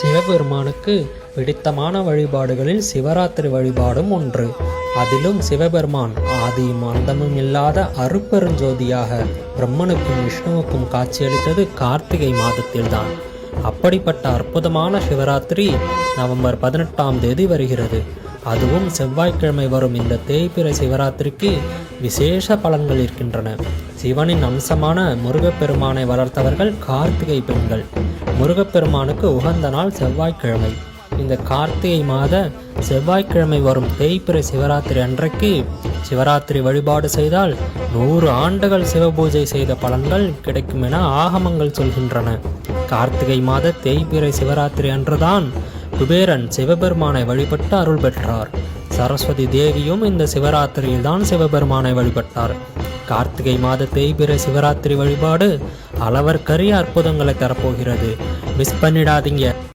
சிவபெருமானுக்கு பிடித்தமான வழிபாடுகளில் சிவராத்திரி வழிபாடும் ஒன்று. அதிலும் சிவபெருமான் ஆதியும் அந்தமும் இல்லாத அருப்பெருஞ்சோதியாக பிரம்மனுக்கும் விஷ்ணுவுக்கும் காட்சியளித்தது கார்த்திகை மாதத்தில்தான். அப்படிப்பட்ட அற்புதமான சிவராத்திரி நவம்பர் பதினெட்டாம் தேதி வருகிறது. அதுவும் செவ்வாய்க்கிழமை வரும் இந்த தேய்பிறை சிவராத்திரிக்கு விசேஷ பலன்கள் இருக்கின்றன. சிவனின் அம்சமான முருகப்பெருமானை வளர்த்தவர்கள் கார்த்திகை பெண்கள். முருகப்பெருமானுக்கு உகந்த நாள் செவ்வாய்க்கிழமை. இந்த கார்த்திகை மாத செவ்வாய்க்கிழமை வரும் தேய்பிறை சிவராத்திரி அன்றைக்கு சிவராத்திரி வழிபாடு செய்தால் நூறு ஆண்டுகள் சிவபூஜை செய்த பலன்கள் கிடைக்கும் என ஆகமங்கள் சொல்கின்றன. கார்த்திகை மாத தேய்பிறை சிவராத்திரி அன்றுதான் குபேரன் சிவபெருமானை வழிபட்டு அருள் பெற்றார். சரஸ்வதி தேவியும் இந்த சிவராத்திரியில்தான் சிவபெருமானை வழிபட்டார். கார்த்திகை மாத தேய்பிறை சிவராத்திரி வழிபாடு அளவற்கரிய அற்புதங்களை தரப்போகிறது. மிஸ் பண்ணிடாதீங்க.